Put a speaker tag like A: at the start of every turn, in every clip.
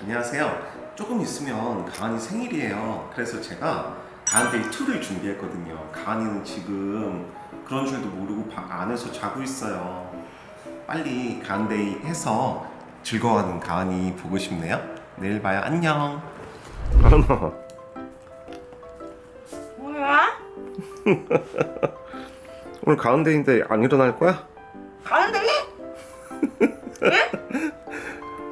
A: 안녕하세요. 조금 있으면 가은이 생일이에요. 그래서 제가 가은데이 2를 준비했거든요. 가은이는 지금 그런 줄도 모르고 방 안에서 자고 있어요. 빨리 가은데이 해서 즐거워하는 가은이 보고 싶네요. 내일 봐요. 안녕. 가은아,
B: 뭐야?
A: 오늘 가은데이인데 안 일어날 거야?
B: 가는데?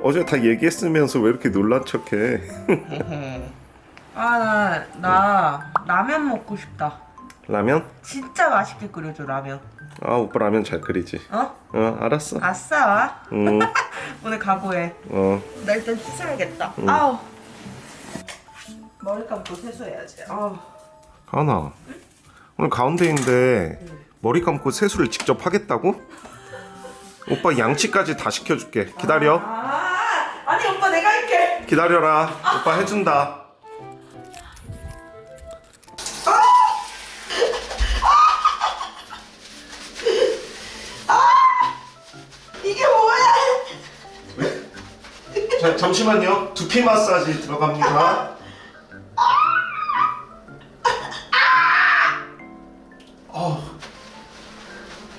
A: 어제 다 얘기했으면서 왜 이렇게 놀란 척해?
B: 아, 나, 나 라면 먹고 싶다.
A: 라면?
B: 진짜 맛있게 끓여줘, 라면.
A: 아 오빠 라면 잘 끓이지.
B: 어?
A: 어 알았어.
B: 아싸.
A: 응.
B: 오늘 각오해.
A: 어.
B: 나 일단 씻어야겠다. 아우. 머리 감고 세수해야지. 아우.
A: 가은아 오늘 가운데인데 머리 감고 세수를 직접 하겠다고? 오빠 양치까지 다 시켜줄게 기다려
B: 아, 아니, 오빠 내가 할게.
A: 기다려라. 오빠 해준다.
B: 이게 뭐야?
A: 자, 잠시만요. 두피 마사지 들어갑니다. 어,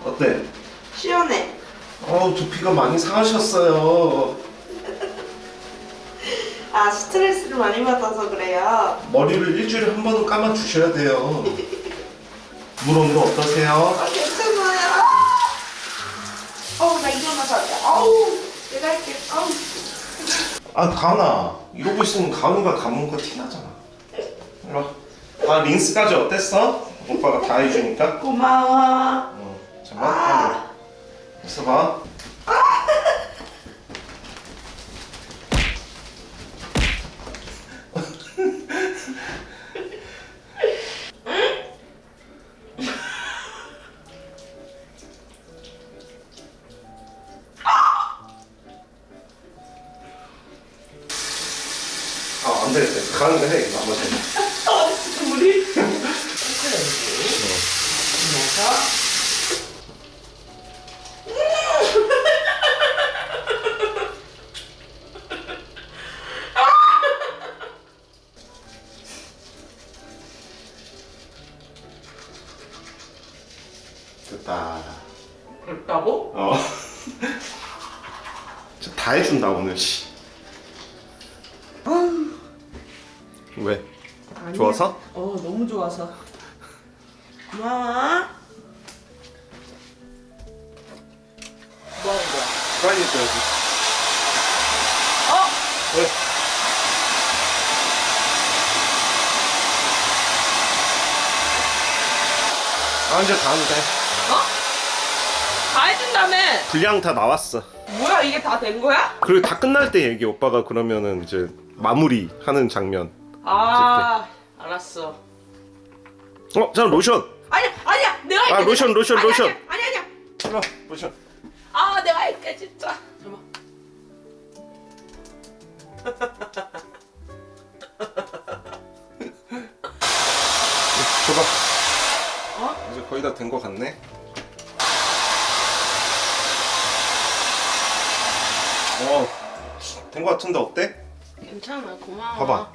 A: 어때?
B: 시원해.
A: 어 두피가 많이 상하셨어요.
B: 아, 스트레스를 많이 받아서 그래요.
A: 머리를 일주일에 한 번은 감아 주셔야 돼요 물 온도 어떠세요?
B: 아, 괜찮아요. 어우, 나 일어나서 안 돼. 어우, 내가 할게. 어우.
A: 아 가은아 이러고 있으면 가은이가 거 티나잖아 이리 와. 아 린스까지 어땠어? 오빠가 다 해주니까
B: 고마워.
A: 어, 잠깐만 있어봐 됐다.
B: 됐다고?
A: 어. 진짜 다 해준다 오늘 씨. 왜?
B: 아니야.
A: 좋아서?
B: 어, 너무 좋아서. 고마워. 뭐 하는 거야?
A: 빨리 해줘야지.
B: 어?
A: 왜? 아 이제 다 한대.
B: 어? 다 해준다며?
A: 분량 다 나왔어.
B: 뭐야, 이게 다 된 거야?
A: 그리고 다 끝날 때 얘기 오빠가 그러면은 이제 마무리 하는 장면.
B: 아, 알았어.
A: 어, 자 로션.
B: 아니야, 아니야, 내가 할게.
A: 아,
B: 내가.
A: 로션, 로션,
B: 아니야,
A: 로션.
B: 아니야, 아니야,
A: 와, 로션.
B: 아, 내가 할게, 진짜. 잠깐만.
A: 줘봐.
B: 어?
A: 이제 거의 다 된 거 같네. 어, 된 거 같은데 어때?
B: 괜찮아, 고마워.
A: 봐봐.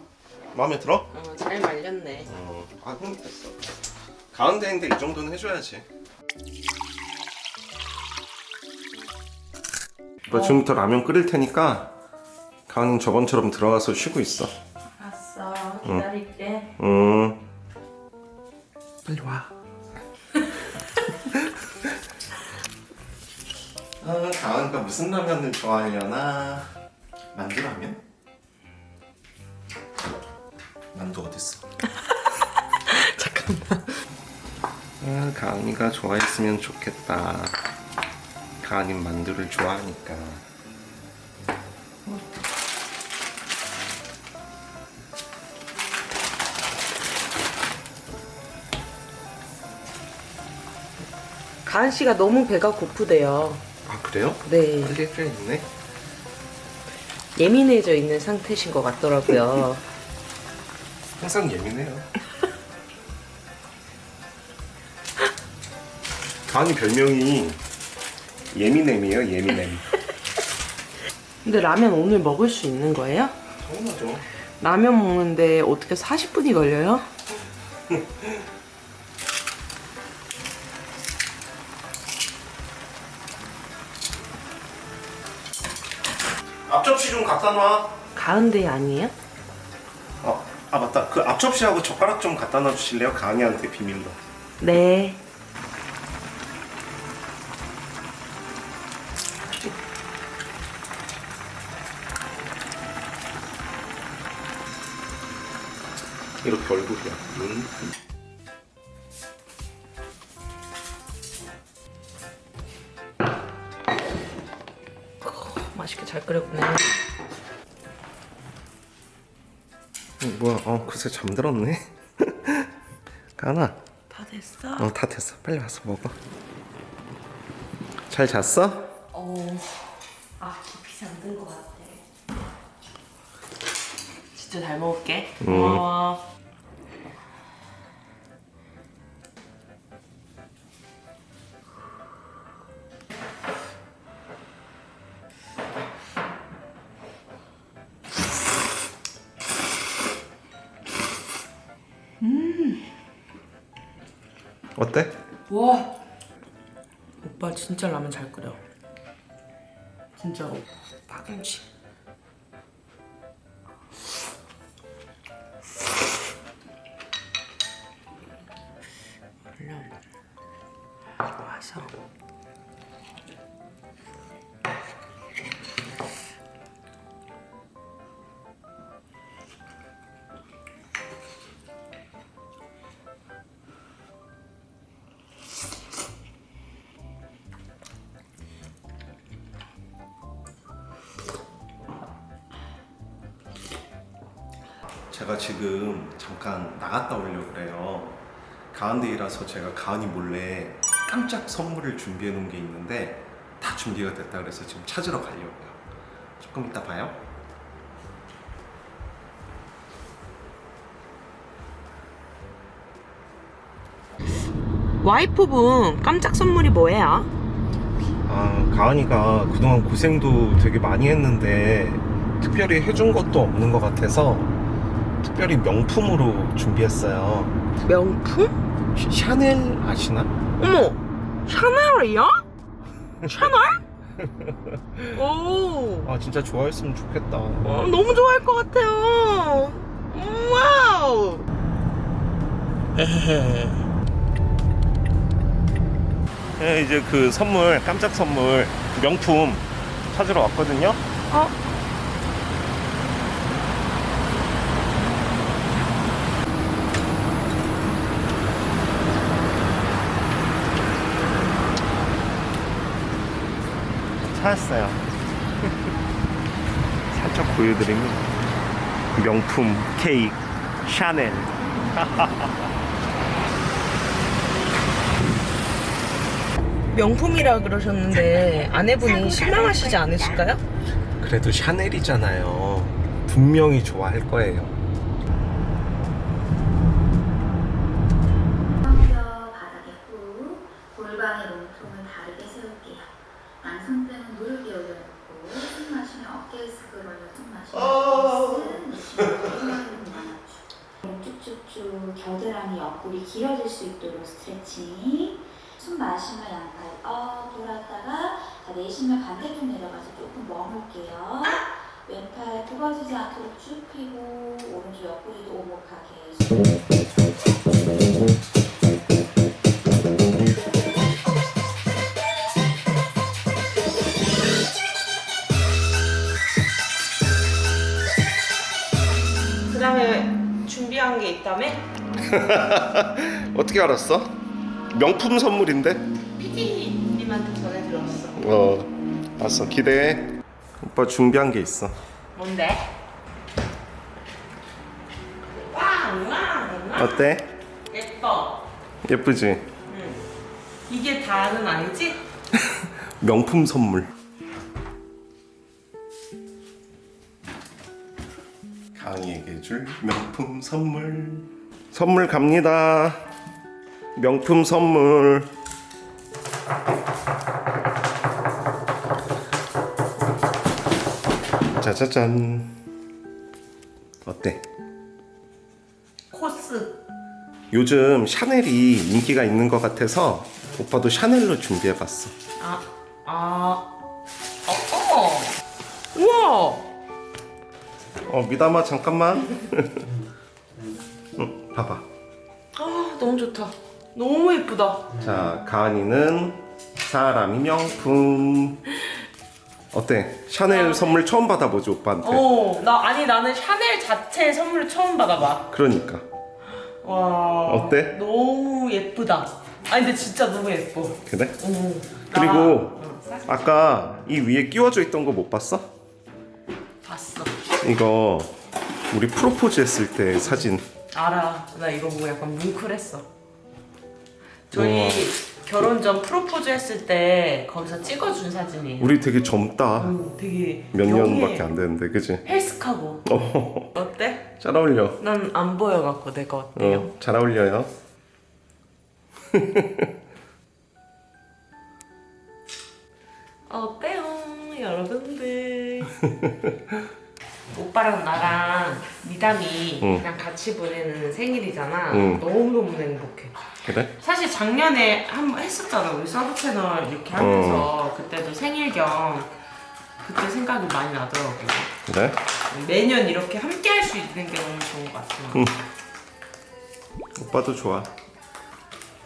A: 마음에 들어?
B: 어, 잘 말렸네.
A: 어, 아, 그럼 됐어. 가운데인데 이 정도는 해줘야지. 오빠 지금부터 라면 끓일 테니까 가은이 저번처럼 들어가서 쉬고 있어.
B: 알았어, 기다릴게.
A: 음. 빨리 와. 아, 가은이가 무슨 라면을 좋아하려나? 만두 라면? 만두 어딨어?
B: 잠깐만.
A: 아, 가은이가 좋아했으면 좋겠다. 가은이 만두를 좋아하니까.
B: 가은 씨가 너무 배가 고프대요.
A: 아, 그래요?
B: 네.
A: 빨리 해줘야겠네.
B: 예민해져 있는 상태신 것 같더라고요.
A: 항상 예민해요. 가은이 별명이 예민엠이에요, 예민엠.
B: 근데 라면 오늘 먹을 수 있는 거예요?
A: 당연하죠.
B: 라면 먹는데 어떻게 40분이 걸려요?
A: 앞접시 좀 갖다 놔.
B: 가은데 아니에요?
A: 어, 아 맞다. 그 앞접시하고 젓가락 좀 갖다 놔 주실래요? 강희한테 비밀로.
B: 네. 맛있게 잘 끓였네.
A: 어, 뭐야? 어, 글쎄 잠들었네. 가나.
B: 다 됐어?
A: 어, 다 됐어. 빨리 와서 먹어. 잘 잤어?
B: 어. 아, 깊이 잠든 것 같아. 진짜 잘 먹을게. 고마워.
A: 어때?
B: 와. 오빠 진짜 라면 잘 끓여. 진짜로. 파김치. 얼른 와서.
A: 제가 지금 잠깐 나갔다 오려고 그래요. 가은데이라서 제가 가은이 몰래 깜짝 선물을 준비해 놓은 게 있는데 다 준비가 됐다 그래서 지금 찾으러 가려고요. 조금 이따 봐요.
B: 와이프분 깜짝 선물이 뭐예요?
A: 아, 가은이가 그동안 고생도 되게 많이 했는데 특별히 해준 것도 없는 것 같아서 특별히 명품으로 준비했어요.
B: 명품?
A: 시- 샤넬 아시나?
B: 어머, 샤넬이요? 샤넬? 오,
A: 아 진짜 좋아했으면 좋겠다.
B: 어, 너무 좋아할 것 같아요. 와우.
A: 네, 이제 그 선물 깜짝 선물 명품 찾으러 왔거든요.
B: 어?
A: 찾았어요. 살짝 보여드리면 명품 케이크 샤넬.
B: 명품이라 그러셨는데 아내분이 실망하시지 않으실까요?
A: 그래도 샤넬이잖아요. 분명히 좋아할 거예요.
C: 뼈 바닥에 꾹 골반의 몸통을 다르게 세울게요. 양손뼈는 무릎 올려놓고 숨 마시면 마시면 숨 내쉬면 몸 쭉쭉쭉 겨드랑이 옆구리 길어질 수 있도록 스트레칭 숨 마시면 양팔 업 돌았다가 자, 내쉬면 반대쪽 내려가서 조금 머물게요. 왼팔 굽어지지 않도록 쭉 펴고 오른쪽 옆구리도 오목하게
B: 게 있다며?
A: 어떻게 알았어? 명품 선물인데?
B: PD님한테 전해 들었어.
A: 어, 알았어. 기대해. 오빠 준비한 게 있어.
B: 뭔데? 왕, 왕, 왕.
A: 어때?
B: 예뻐.
A: 예쁘지?
B: 이게 다는 아니지?
A: 명품 선물. 강희에게 줄 명품 선물. 선물 갑니다. 명품 선물. 짜자잔. 어때?
B: 코스.
A: 요즘 샤넬이 인기가 있는 것 같아서 오빠도 샤넬로 준비해봤어.
B: 아, 아, 어, 어머. 우와.
A: 어 미담아 잠깐만. 응, 봐봐.
B: 아, 너무 좋다. 너무 예쁘다.
A: 자 가은이는 사람이 명품. 어때? 샤넬 선물 처음 받아보지 오빠한테.
B: 어, 나 아니 나는 샤넬 자체 선물을 처음 받아봐.
A: 그러니까.
B: 와.
A: 어때?
B: 너무 예쁘다. 아니 근데 진짜 너무 예뻐.
A: 그래?
B: 오.
A: 그리고
B: 나, 응, 사실
A: 아까 이 위에 끼워져 있던 거 못 봤어?
B: 봤어.
A: 이거 우리 프로포즈 했을 때 사진.
B: 알아. 나 이거 보고 약간 뭉클했어. 저희
A: 우와.
B: 결혼 전 프로포즈 했을 때 거기서 찍어준 사진이에요.
A: 우리 되게 젊다.
B: 오, 되게
A: 몇
B: 영해.
A: 년밖에 안 되는데, 그지?
B: 헬스하고
A: 어,
B: 어때?
A: 잘 어울려.
B: 난 안 보여갖고 내가 어때요?
A: 어, 잘 어울려요.
B: 어때요, 여러분들? 오빠랑 나랑 미담이
A: 응.
B: 그냥 같이 보내는 생일이잖아.
A: 응.
B: 너무너무 행복해.
A: 그래?
B: 사실 작년에 한 번 했었잖아. 우리 서브 채널 이렇게 하면서 그때도 생일 겸 그때 생각이 많이 나더라고.
A: 그래?
B: 매년 이렇게 함께 할 수 있는 게 너무 좋은 것 같아.
A: 응. 오빠도 좋아.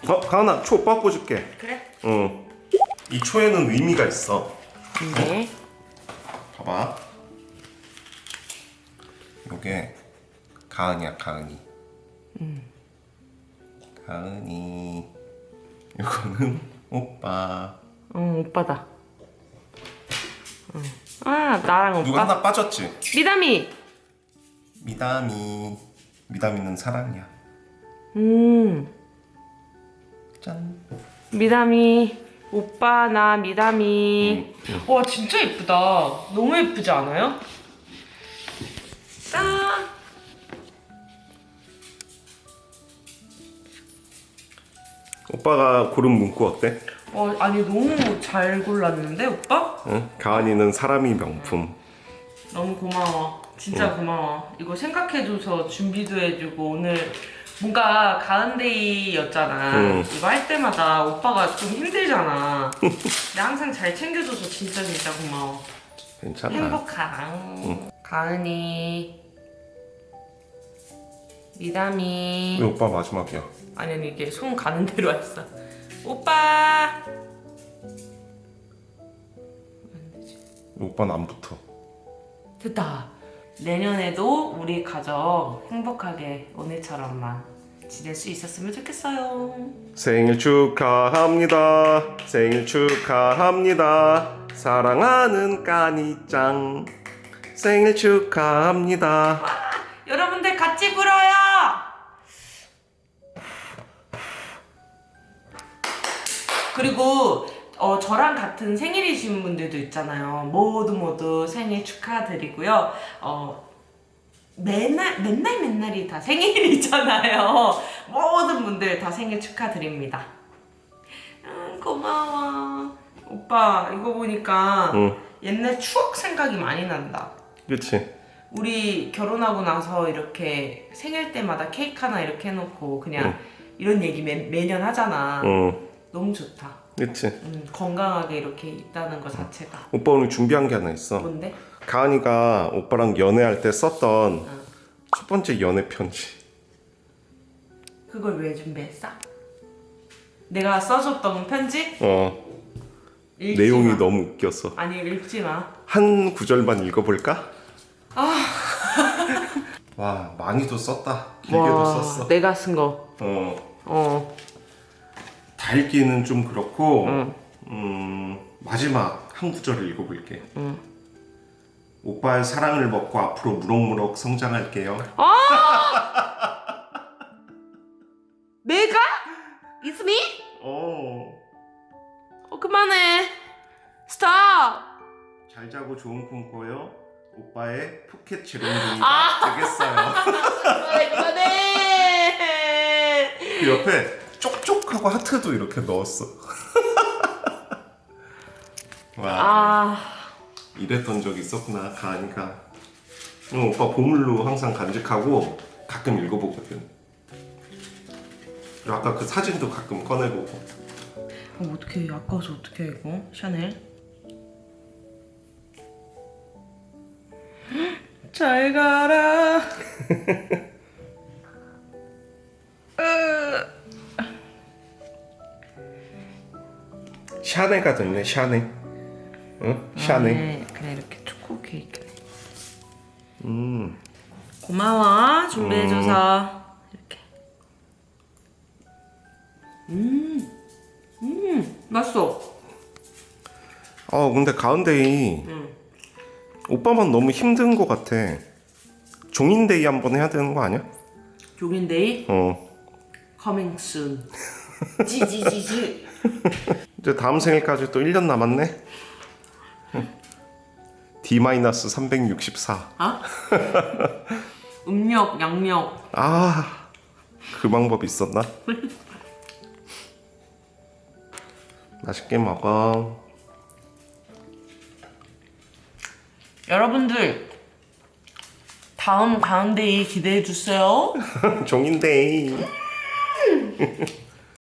A: 어, 가은아, 초 오빠 꽂을게.
B: 그래?
A: 응. 이 초에는 의미가 있어.
B: 네.
A: 봐봐. 요게 가은이야, 가은이. 가은이. 요거는 오빠.
B: 응, 오빠다. 응. 아, 나랑
A: 누가
B: 오빠.
A: 하나 빠졌지?
B: 미담이.
A: 미담이. 미담이는 사랑이야.
B: 음.
A: 짠.
B: 미담이. 오빠 나 미담이. 와 진짜 예쁘다. 너무 예쁘지 않아요? 짠.
A: 오빠가 고른 문구 어때?
B: 어 아니 너무 잘 골랐는데 오빠?
A: 응? 가은이는 사람이 명품.
B: 너무 고마워. 진짜 고마워. 이거 생각해줘서 준비도 해주고 오늘 뭔가 가은데이였잖아.
A: 응.
B: 이거 할 때마다 오빠가 좀 힘들잖아. 근데 항상 잘 챙겨줘서 진짜 진짜 고마워.
A: 괜찮아.
B: 행복하랑 가은이 미담이
A: 왜 오빠 마지막이야?
B: 아니 아니 이게 손 가는 대로 했어. 오빠
A: 왜 오빠는 안 붙어.
B: 됐다. 내년에도 우리 가족 행복하게 오늘처럼만 지낼 수 있었으면 좋겠어요.
A: 생일 축하합니다. 생일 축하합니다. 사랑하는 까니짱. 생일 축하합니다.
B: 여러분들 같이 불어요. 그리고 어, 저랑 같은 생일이신 분들도 있잖아요. 모두 모두 생일 축하드리고요. 어, 맨날 맨날 맨날이 다 생일이잖아요. 모든 분들 다 생일 축하드립니다. 음, 고마워. 오빠 이거 보니까
A: 응,
B: 옛날 추억 생각이 많이 난다.
A: 그치.
B: 우리 결혼하고 나서 이렇게 생일 때마다 케이크 하나 이렇게 해놓고 그냥
A: 응.
B: 이런 얘기 매, 매년 하잖아.
A: 응,
B: 너무 좋다.
A: 그치.
B: 음, 건강하게 이렇게 있다는 것 자체가.
A: 오빠 오늘 준비한 게 하나 있어.
B: 뭔데?
A: 가은이가 오빠랑 연애할 때 썼던
B: 응.
A: 첫 번째 연애 편지.
B: 그걸 왜 준비했어? 내가 써줬던 편지?
A: 어,
B: 읽지
A: 내용이
B: 마.
A: 너무 웃겼어.
B: 아니 읽지 마.
A: 한 구절만 읽어볼까?
B: 아.
A: 와, 많이도 썼다. 길게도 썼어.
B: 내가 쓴 거.
A: 어,
B: 어.
A: 다 읽기는 좀 그렇고,
B: 응.
A: 음, 마지막 한 구절을 읽어볼게.
B: 응.
A: 오빠의 사랑을 먹고 앞으로 무럭무럭 성장할게요.
B: 내가? It's me?
A: 어,
B: 어 그만해. 스탑.
A: 잘 자고 좋은 꿈 꿔요. 오빠의 푸켓 지롱둥이가 되겠어요.
B: 그만해 그만해.
A: 그 옆에 하고 하트도 이렇게 넣었어. 와,
B: 아
A: 이랬던 적이 있었구나 가은이가 응, 오빠 보물로 항상 간직하고 가끔 읽어보거든 그리고 아까 그 사진도 가끔 꺼내보고
B: 어, 어떻게 아까워서 어떻게 이거 샤넬? 잘 가라.
A: 샤네가 됐네 샤네 응? 샤네
B: 네, 그래 이렇게 초코 케이크.
A: 음.
B: 고마워 준비해줘서 이렇게. 음, 음, 맛있어.
A: 어 근데 가은데이
B: 응.
A: 오빠만 너무 힘든 것 같아 종인데이 한번 해야 되는 거 아니야?
B: 종인데이
A: 어
B: coming soon. 지지지지.
A: 이제 다음 생일까지 또 1년 남았네 D-364
B: 아? 음력, 양력.
A: 아, 그 방법 있었나? 맛있게 먹어.
B: 여러분들 다음 가운데이 기대해 주세요.
A: 종인데이.